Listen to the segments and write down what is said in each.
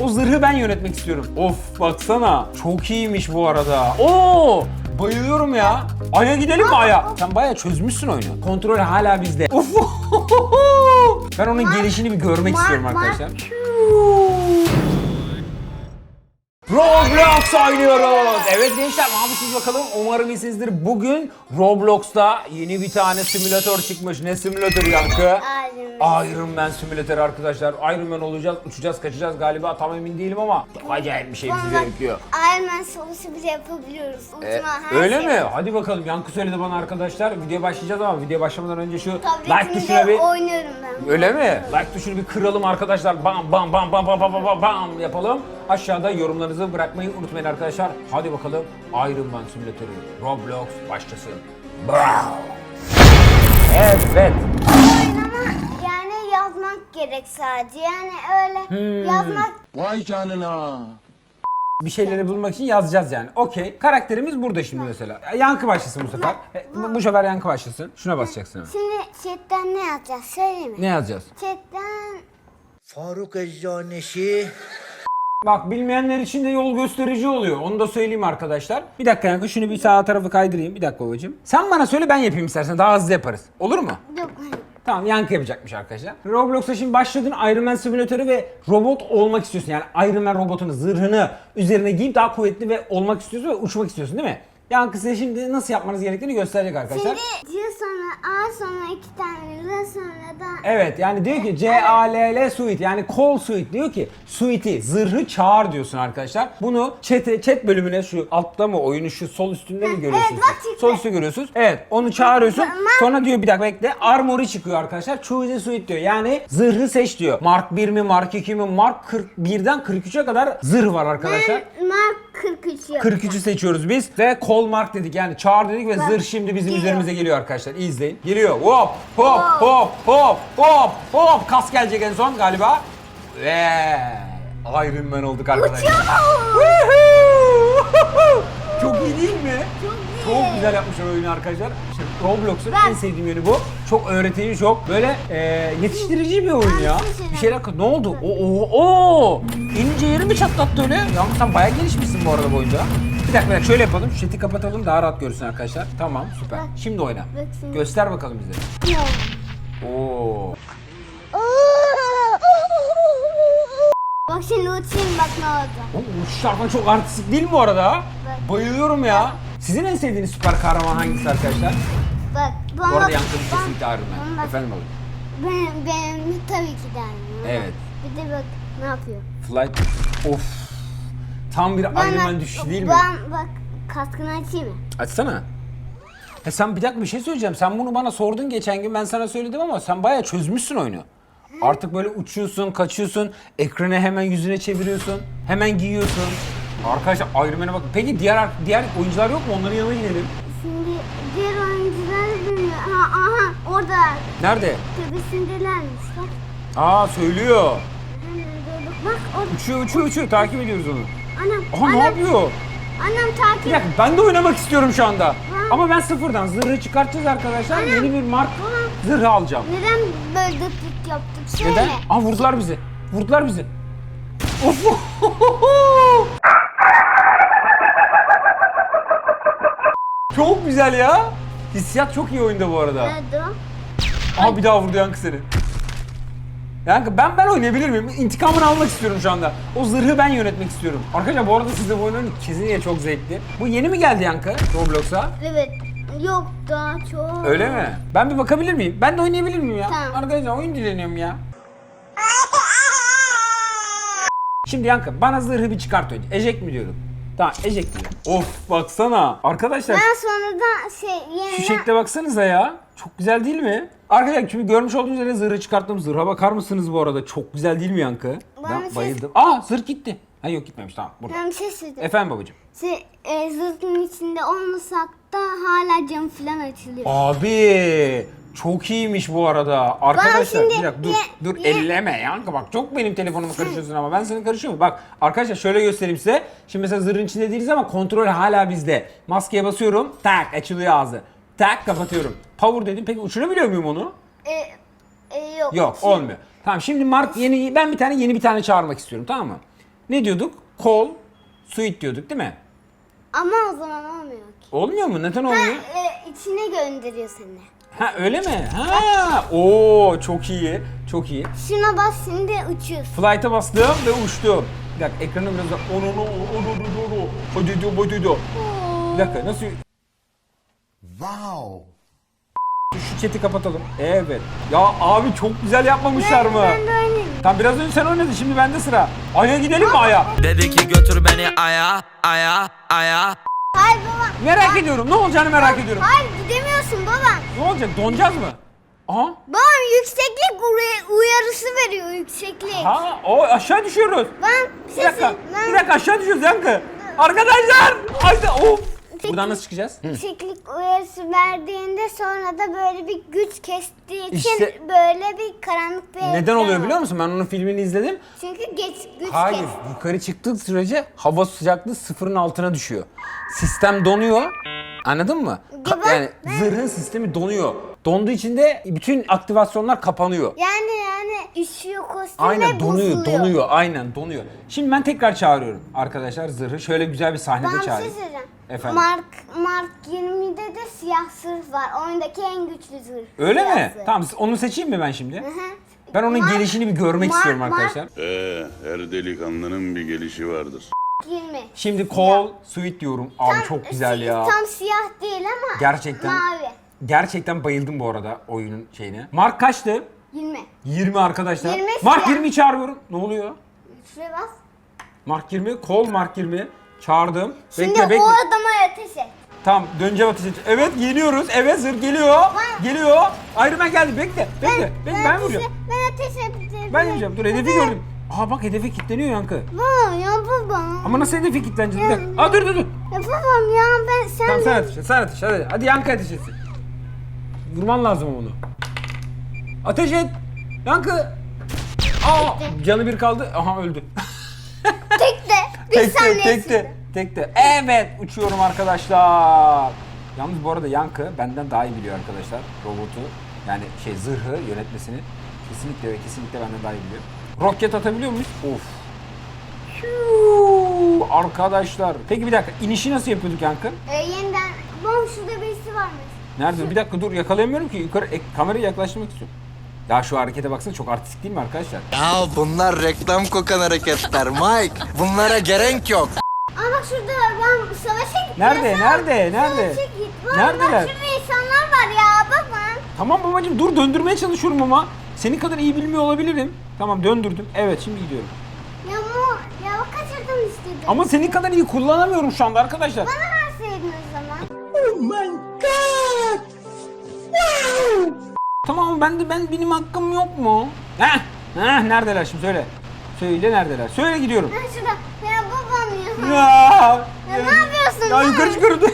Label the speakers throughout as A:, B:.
A: O zırhı ben yönetmek istiyorum. Of baksana. Çok iyiymiş bu arada. Oo! Bayılıyorum ya. Aya gidelim mi Aya? Sen bayağı çözmüşsün oyunu. Kontrol hala bizde. Of! ben onun gelişini bir görmek istiyorum arkadaşlar. Roblox oynuyoruz. Evet gençler ne bakalım? Umarım iyisinizdir. Bugün Roblox'ta yeni bir tane simülatör çıkmış. Ne simülatörü yankı?
B: Iron Man
A: simülatörü arkadaşlar. Iron Man olacağız, uçacağız, kaçacağız galiba. Tam emin değilim ama çok acayip bir şey bizi
B: Vallahi
A: bekliyor.
B: Iron Man sorusu bile yapabiliyoruz. Uçma
A: E, öyle
B: şey.
A: mi? Hadi bakalım. Yankı söyledi bana arkadaşlar. Videoya başlayacağız ama videoya başlamadan önce şu like tuşuna bir...
B: oynuyorum ben.
A: Öyle mi? Like tuşunu bir kıralım arkadaşlar. Bam bam bam bam bam bam bam bam yapalım. Aşağıda yorumlarınızı bırakmayı unutmayın arkadaşlar. Hadi bakalım Iron Man simülatörü Roblox başlasın. Wow. Evet.
B: Yani yazmak gerek sadece. Yani öyle
A: Hmm.
B: yazmak
C: Vay canına.
A: Bir şeyleri bulmak için yazacağız yani. Okey. Karakterimiz burada şimdi mesela. Yankı başlasın bu sefer. E, Bu bu sefer Yankı başlasın. Şuna basacaksın hemen.
B: Şimdi chatten ne yazacağız söyleyeyim mi?
A: Ne yazacağız?
B: Chatten
C: Faruk Eczanesi.
A: Bak bilmeyenler için de yol gösterici oluyor. Onu da söyleyeyim arkadaşlar. Bir dakika Yankı şunu bir sağa tarafı kaydırayım. Bir dakika babacığım. Sen bana söyle ben yapayım istersen. Daha hızlı yaparız. Olur mu?
B: yok.
A: Tamam yankı yapacakmış arkadaşlar. Roblox'a şimdi başladın Iron Man simülatörü ve robot olmak istiyorsun. Yani Iron Man robotunu, zırhını üzerine giyip daha kuvvetli ve olmak istiyorsun ve uçmak istiyorsun değil mi? Yankı size şimdi nasıl yapmanız gerektiğini gösterecek arkadaşlar.
B: Şimdi C sonra A sonra iki tane L sonra da
A: Evet yani diyor ki C A L L suite yani call suite diyor ki suite'i zırhı çağır diyorsun arkadaşlar. Bunu chat, chat bölümüne şu altta mı oyunu şu sol üstünde mi görüyorsunuz?
B: evet, bak çıktı.
A: sol üstte görüyorsunuz. Evet onu çağırıyorsun. Sonra diyor bir dakika bekle armor'ı çıkıyor arkadaşlar. Choose a suite diyor. Yani zırhı seç diyor. Mark 1 mi Mark 2 mi Mark 41'den 43'e kadar zırh var arkadaşlar.
B: Mark 43 yapacağım.
A: 43'ü seçiyoruz biz ve call mark dedik yani çağır dedik ve
B: Bak,
A: zırh şimdi bizim
B: geliyor.
A: üzerimize geliyor arkadaşlar. İyi izleyin. Geliyor. Hop hop hop hop hop hop kas gelecek en son galiba. Ve Iron Man olduk arkadaşlar. Woohoo! Çok iyi değil mi?
B: Çok.
A: Çok güzel yapmışlar oyunu arkadaşlar. İşte Roblox'un
B: Ben-
A: en sevdiğim yönü bu. Çok öğretici, çok böyle e, yetiştirici bir oyun ya.
B: bir şey
A: şeyler ne oldu? O o o. İnce yeri mi çatlattı öyle? Ya sen bayağı gelişmişsin bu arada bu oyunda. Bir dakika, bir dakika şöyle yapalım. Şu chat'i kapatalım daha rahat görsün arkadaşlar. Tamam süper. Şimdi oyna.
B: Bak şimdi.
A: Göster bakalım bize. Oo.
B: Bak şimdi uçayım bak ne olacak.
A: O uçuşlar falan çok artistik değil mi bu arada? Bayılıyorum ya. Sizin en sevdiğiniz süper kahraman hangisi arkadaşlar?
B: Bak bana
A: Bu arada
B: bak-
A: kesinlikle Iron Man.
B: bak.
A: Efendim oğlum.
B: Benim, benim tabii ki de aynı.
A: Evet.
B: Bir de bak ne yapıyor.
A: Flight. Of. Tam bir Iron Man düşüşü değil mi?
B: Ben bak kaskını açayım mı?
A: Açsana. E sen bir dakika bir şey söyleyeceğim. Sen bunu bana sordun geçen gün ben sana söyledim ama sen bayağı çözmüşsün oyunu. Artık böyle uçuyorsun, kaçıyorsun, ekranı hemen yüzüne çeviriyorsun, hemen giyiyorsun. Arkadaşlar Iron Man'e bakın. Peki diğer diğer oyuncular yok mu? Onların yanına gidelim.
B: Şimdi diğer oyuncular bilmiyor. Ha, aha orada
A: Nerede?
B: tepesindelermiş bak.
A: Aa söylüyor.
B: Bak orada.
A: Uçuyor, uçuyor, uçuyor. Takip ediyoruz onu.
B: Anam,
A: Aha ne
B: anam,
A: yapıyor?
B: anam takip.
A: Bir dakika ben de oynamak istiyorum şu anda. Ama ben sıfırdan zırhı çıkartacağız arkadaşlar. Yeni bir mark zırhı alacağım.
B: Neden böyle dıt yaptık? Söyle.
A: Neden? Aa vurdular bizi. Vurdular bizi. Of. Çok güzel ya. Hissiyat çok iyi oyunda bu arada.
B: Nerede o?
A: Aha bir daha vurdu Yankı seni. Yankı ben ben oynayabilir miyim? İntikamını almak istiyorum şu anda. O zırhı ben yönetmek istiyorum. Arkadaşlar bu arada siz de bu oyunu. Kesinlikle çok zevkli. Bu yeni mi geldi Yankı Roblox'a?
B: Evet. Yok daha çok.
A: Öyle mi? Ben bir bakabilir miyim? Ben de oynayabilir miyim ya?
B: Tamam.
A: Arkadaşlar oyun dileniyorum ya. Şimdi Yankı bana zırhı bir çıkart önce. Ejek mi diyorum? Tamam ejek diyorum. Of baksana. Arkadaşlar
B: Ben sonradan şey
A: şu
B: yeniden...
A: şekle baksanıza ya. Çok güzel değil mi? Arkadaşlar şimdi görmüş olduğunuz üzere zırhı çıkarttım. Zırha bakar mısınız bu arada? Çok güzel değil mi Yankı?
B: Ben bir
A: Ben
B: şey-
A: bayıldım. Aa zırh gitti. Ha yok gitmemiş tamam burada.
B: Ben bir şey söyleyeceğim.
A: Efendim babacığım.
B: Şey, e, zırhın içinde olmasak da hala cam falan açılıyor.
A: Abi çok iyiymiş bu arada. Arkadaşlar
B: şimdi
A: bir dakika dur
B: ye-
A: dur
B: ye-
A: elleme yankı bak çok benim telefonumu karışıyorsun ama ben seni karışıyorum. Bak arkadaşlar şöyle göstereyim size. Şimdi mesela zırhın içinde değiliz ama kontrol hala bizde. Maskeye basıyorum tak açılıyor ağzı. Tak kapatıyorum. Power dedim peki uçurabiliyor muyum onu?
B: E, e, yok.
A: Yok olmuyor. Tamam şimdi Mark yeni ben bir tane yeni bir tane çağırmak istiyorum tamam mı? Ne diyorduk? Kol, suit diyorduk değil mi?
B: Ama o zaman olmuyor ki.
A: Olmuyor mu? Neden olmuyor?
B: e, içine gönderiyor seni.
A: Ha öyle mi? Ha. Oo çok iyi. Çok iyi.
B: Şuna bas şimdi uçuyorsun.
A: Flight'a bastım ve uçtum. Bir dakika ekranı biraz da onu onu onu onu onu. Bir dakika nasıl
C: Wow.
A: şu chat'i kapatalım. Evet. Ya abi çok güzel yapmamışlar mı?
B: Ben de oynayayım.
A: Tamam biraz önce sen oynadın şimdi bende sıra. Ay'a gidelim mi Ay'a?
D: Dedi ki götür beni aya aya aya
B: Hayır baba.
A: Merak ediyorum. Ne olacağını merak ediyorum.
B: Hayır gidemiyorsun baba.
A: Ne olacak? Donacağız mı? Aha.
B: Babam yükseklik uy- uyarısı veriyor yükseklik.
A: Ha, o aşağı düşüyoruz.
B: Ben
A: Bir dakika.
B: Ben
A: Bir dakika aşağı düşüyoruz Yankı. Arkadaşlar. Ayda of. Buradan nasıl çıkacağız?
B: Yükseklik uyarısı verdiğinde sonra da böyle bir güç kestiği için
A: İşte-
B: böyle bir karanlık bir
A: Neden oluyor biliyor musun? Ben onun filmini izledim.
B: Çünkü geç güç
A: Hayır,
B: kesti.
A: yukarı çıktığı sürece hava sıcaklığı sıfırın altına düşüyor. Sistem donuyor. Anladın mı? Ka-
B: ben-
A: yani zırhın sistemi donuyor. Donduğu için de bütün aktivasyonlar kapanıyor.
B: Yani yani üşüyor kostüm
A: Aynen
B: ve
A: donuyor,
B: bozuluyor.
A: donuyor. Aynen donuyor. Şimdi ben tekrar çağırıyorum arkadaşlar zırhı. Şöyle güzel bir sahnede
B: Ben bir şey söyleyeceğim.
A: Efendim?
B: Mark, Mark 20'de de siyah zırh var. Oyundaki en güçlü zırh.
A: Öyle
B: siyah
A: mi?
B: zırh.
A: Tamam onu seçeyim mi ben şimdi?
B: Hı hı.
A: Ben onun
B: Mark-
A: gelişini bir görmek
B: Mark-
A: istiyorum
B: Mark
A: arkadaşlar.
E: Ee, her delikanlının bir gelişi vardır.
B: 20.
A: Şimdi Call Sweet diyorum. Abi
B: Tam-
A: çok güzel ya.
B: Tam siyah değil ama
A: Gerçekten.
B: mavi.
A: Gerçekten bayıldım bu arada oyunun şeyine. Mark kaçtı?
B: 20.
A: 20 arkadaşlar.
B: 20
A: Mark
B: siyah.
A: 20'yi çağırıyorum. Ne oluyor?
B: Şuraya bas.
A: Mark 20, Call Mark 20. Çağırdım.
B: Şimdi
A: bekle bekle.
B: o adama ateş et.
A: Tamam döneceğim ateş et. Evet yeniyoruz. Evet zırh geliyor. Geliyor. Iron Man geldi. Bekle. Bekle. Bekle ben
B: ateş-
A: vuracağım.
B: Ben ateş edeceğim.
A: Ben yapacağım. Dur hedefi gördüm. Aha bak hedefe kilitleniyor yankı.
B: Baba yapamam.
A: Ama nasıl hedefe kilitleneceğiz? Bir dakika. Aa dur dur dur.
B: Yapamam ya ben sen
A: Tamam sen ateş et. Sen ateş et. Hadi, hadi yankı ateş etsin. Vurman lazım onu. Ateş et. Yankı. Aa canı bir kaldı. Aha öldü.
B: tek de bir
A: Tekte,
B: saniye
A: tekte, tekte. Evet, uçuyorum arkadaşlar. Yalnız bu arada Yankı benden daha iyi biliyor arkadaşlar robotu. Yani şey zırhı yönetmesini kesinlikle ve kesinlikle benden daha iyi biliyor. Roket atabiliyor muyuz? Of. Huu, Arkadaşlar. Peki bir dakika inişi nasıl yapıyorduk Yankı?
B: Ee, yeniden bom şurada birisi varmış.
A: Nerede? Bir dakika dur yakalayamıyorum ki. Yukarı ek, kamerayı yaklaştırmak istiyorum. Ya şu harekete baksana çok artistik değil mi arkadaşlar?
C: Ya bunlar reklam kokan hareketler Mike. Bunlara gerek yok.
B: Bak şurada ben savaşa gittim.
A: Nerede?
B: ya,
A: Nerede?
B: savaşa
A: Nerede?
B: git.
A: Neredeler?
B: Bak şurada insanlar var ya baba.
A: Tamam babacım dur döndürmeye çalışıyorum ama senin kadar iyi bilmiyor olabilirim. Tamam döndürdüm. Evet şimdi gidiyorum.
B: Ya mu ya bak kaçırdım işte.
A: Ama senin kadar iyi kullanamıyorum şu anda arkadaşlar.
B: Bana verseydin o zaman.
A: Tamam ben de ben benim hakkım yok mu? Heh, heh neredeler şimdi söyle. Söyle neredeler? Söyle gidiyorum.
B: Ha şurada. Ya ya.
A: Ya,
B: ne yapıyorsun
A: Ya
B: lan?
A: yukarı çıkıyorum.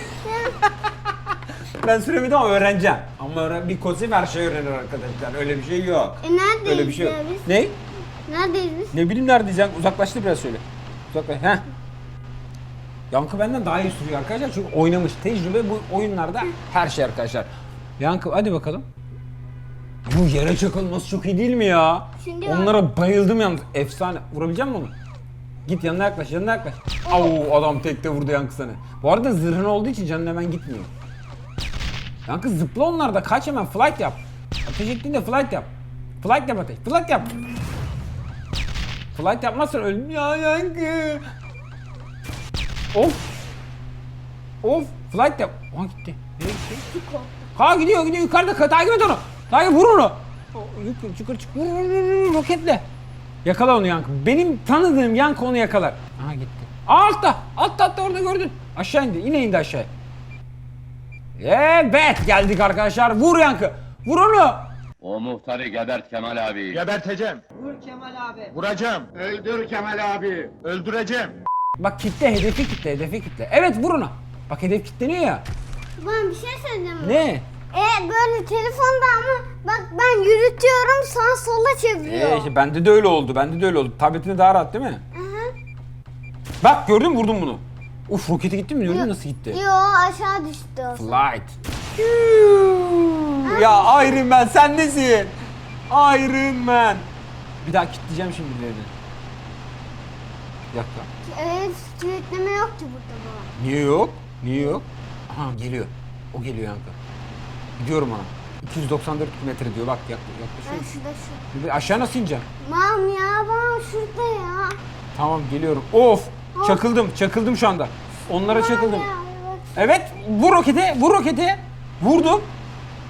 A: ben süremedim ama öğreneceğim. Ama öğren, bir kozi her şey öğrenir arkadaşlar. Öyle bir şey yok.
B: E neredeyiz
A: Öyle bir şey yok.
B: ya biz?
A: Ne?
B: Neredeyiz biz?
A: Ne bileyim neredeyiz ya? Uzaklaştı biraz söyle. Uzaklaş. Heh. Yankı benden daha iyi sürüyor arkadaşlar çünkü oynamış. Tecrübe bu oyunlarda her şey arkadaşlar. Yankı hadi bakalım. Bu yere çakılması çok iyi değil mi ya?
B: Şimdi
A: Onlara bayıldım yalnız. Efsane. Vurabilecek misin onu? Git yanına yaklaş, yanına yaklaş. Au adam tekte vurdu Yankı sana. Bu arada zırhın olduğu için canın hemen gitmiyor. Yankı zıpla onlarda kaç hemen flight yap. Ateş ettiğinde flight yap. Flight yap ateş. Flight yap. Flight yapmazsan öldüm ya Yankı. Of. Of. Flight yap. Aha gitti. Nereye? Ha gidiyor gidiyor yukarıda Ka- takip et onu. Takip vur onu. Yukarı çıkır çık. Vur, vur, vur, roketle. Yakala onu Yankı. Benim tanıdığım Yankı onu yakalar. Aha gitti. Aa, altta. Altta altta orada gördün. Aşağı indi. Yine indi aşağı. Evet geldik arkadaşlar. Vur Yankı. Vur onu.
F: O muhtarı gebert Kemal abi.
G: Geberteceğim. Vur Kemal abi. Vuracağım. Öldür Kemal abi. Öldüreceğim.
A: Bak kitle hedefi kitle hedefi kitle. Evet vur ona. Bak hedef kitleniyor ya.
B: Ben bir şey söyleyeceğim.
A: Ne?
B: E böyle telefonda ama bak ben yürütüyorum sağa sola çeviriyor.
A: Ee, işte bende de öyle oldu. Bende de öyle oldu. Tabletinde daha rahat değil mi?
B: Aha.
A: Bak gördün mü vurdum bunu. Uf roketi gitti mi? Gördün mü nasıl gitti?
B: Yo aşağı düştü o.
A: Flight. ya Iron Man sen nesin? Iron Man. Bir daha kilitleyeceğim şimdi birilerini. Bir dakika.
B: Evet, kilitleme yok ki burada baba.
A: Niye yok? Niye yok? Aha geliyor. O geliyor yankı. Gidiyorum ona. 294 metre diyor bak yak,
B: Ben şurada şu.
A: Bir Aşağı nasıl ineceğim?
B: Mam ya baba şurada ya.
A: Tamam geliyorum. Of! Çakıldım, çakıldım şu anda. Onlara çakıldım.
B: Ya, bak.
A: Evet, vur roketi, vur roketi. Vurdum.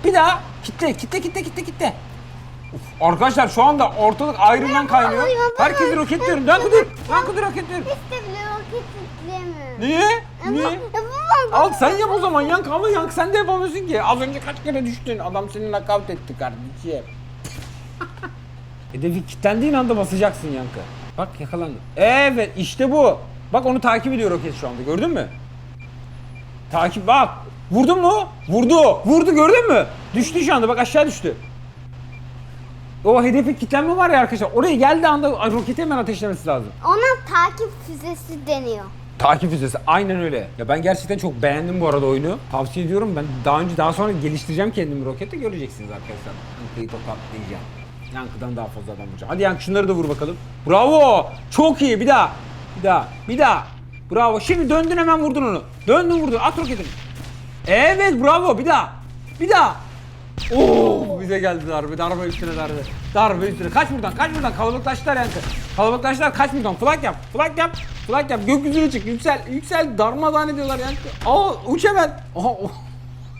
A: Bir daha. Kitle, kitle, kitle, kitle, kitle. Uf, arkadaşlar şu anda ortalık ayrımdan kaynıyor.
B: oluyor, baba?
A: Herkesi roketliyorum. Dön kudur. Dön kudur roketliyorum.
B: İşte bile roket titreyemiyor.
A: Niye?
B: Ya
A: Niye?
B: ya baba,
A: Al sen yap o zaman yank ama yank sen de yapamıyorsun ki. Az önce kaç kere düştün. Adam seni nakavt etti kardeşim. Hedefi kilitlendiğin anda basacaksın yankı. Bak yakalandı. Evet işte bu. Bak onu takip ediyor roket şu anda gördün mü? Takip bak. Vurdun mu? Vurdu. Vurdu gördün mü? Düştü şu anda bak aşağı düştü. O hedefi kilitlenme var ya arkadaşlar. Oraya geldiği anda roketi hemen ateşlemesi lazım.
B: Ona takip füzesi deniyor.
A: Takip füzesi aynen öyle. Ya ben gerçekten çok beğendim bu arada oyunu. Tavsiye ediyorum. Ben daha önce daha sonra geliştireceğim kendimi rokette göreceksiniz arkadaşlar. Yankıyı tokatlayacağım. Yankıdan daha fazla adam vuracağım. Hadi Yankı şunları da vur bakalım. Bravo! Çok iyi. Bir daha. Bir daha. Bir daha. Bravo. Şimdi döndün hemen vurdun onu. Döndün vurdun. At roketini. Evet bravo. Bir daha. Bir daha. Oo bize geldi darbe. Darbe üstüne darbe. Darbe üstüne. Kaç buradan. Kaç buradan. Kalabalıklaştılar yankı. Kalabalıklaştılar. Kaç buradan. Flank yap. Flank yap. Flank yap. Gökyüzüne çık. Yüksel. Yüksel. Darmadağın ediyorlar yankı. Aa uç hemen. Aha, o-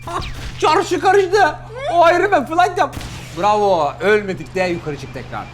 A: Çarşı karıştı. O ayrı ben. Flank yap. Bravo. Ölmedik de yukarı çık tekrar.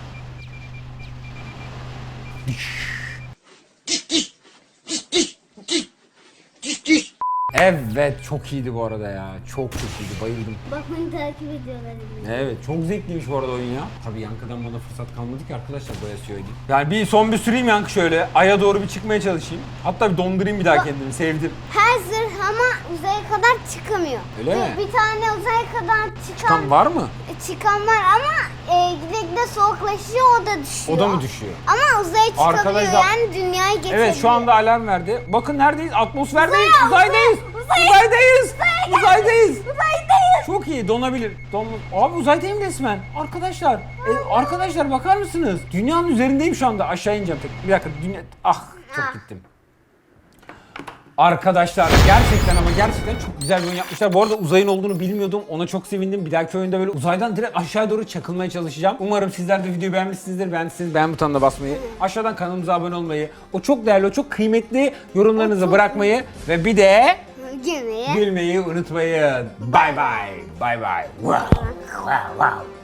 A: Evet çok iyiydi bu arada ya. Çok çok iyiydi. Bayıldım.
B: Bak beni takip ediyorlar.
A: Evet çok zevkliymiş bu arada oyun ya. Tabii yankıdan bana fırsat kalmadı ki arkadaşlar boya söyleyeyim. Yani bir son bir süreyim yankı şöyle. Aya doğru bir çıkmaya çalışayım. Hatta bir dondurayım bir daha kendimi. Sevdim.
B: Her zırh ama uzaya kadar çıkamıyor.
A: Öyle mi?
B: Bir tane uzaya kadar çıkan,
A: Çıkan var mı?
B: çıkan var ama e, gide gide soğuklaşıyor o da düşüyor.
A: O da mı düşüyor?
B: Ama uzaya çıkabiliyor
A: Arkadaşlar-
B: yani dünyayı geçebiliyor.
A: Evet şu anda alarm verdi. Bakın neredeyiz? Atmosferdeyiz.
B: Uzaya,
A: Uzaydayız.
B: uzaya,
A: Uzaydayız.
B: uzaya,
A: Uzaydayız.
B: Uzaydayız.
A: Çok iyi donabilir. Don... Abi uzaydayım resmen. Arkadaşlar. e, arkadaşlar bakar mısınız? Dünyanın üzerindeyim şu anda. Aşağı ineceğim. Bir dakika. Dünya... Ah çok
B: Ah.
A: gittim. Arkadaşlar gerçekten ama gerçekten çok güzel bir oyun yapmışlar. Bu arada uzayın olduğunu bilmiyordum. Ona çok sevindim. Bir dahaki oyunda böyle uzaydan direkt aşağıya doğru çakılmaya çalışacağım. Umarım sizler de videoyu beğenmişsinizdir. Beğendiyseniz beğen butonuna basmayı, aşağıdan kanalımıza abone olmayı, o çok değerli, o çok kıymetli yorumlarınızı bırakmayı ve bir de
B: Gülmeyi.
A: gülmeyi unutmayın. Bye bye. Bye bye. Wow. Wow. Wow.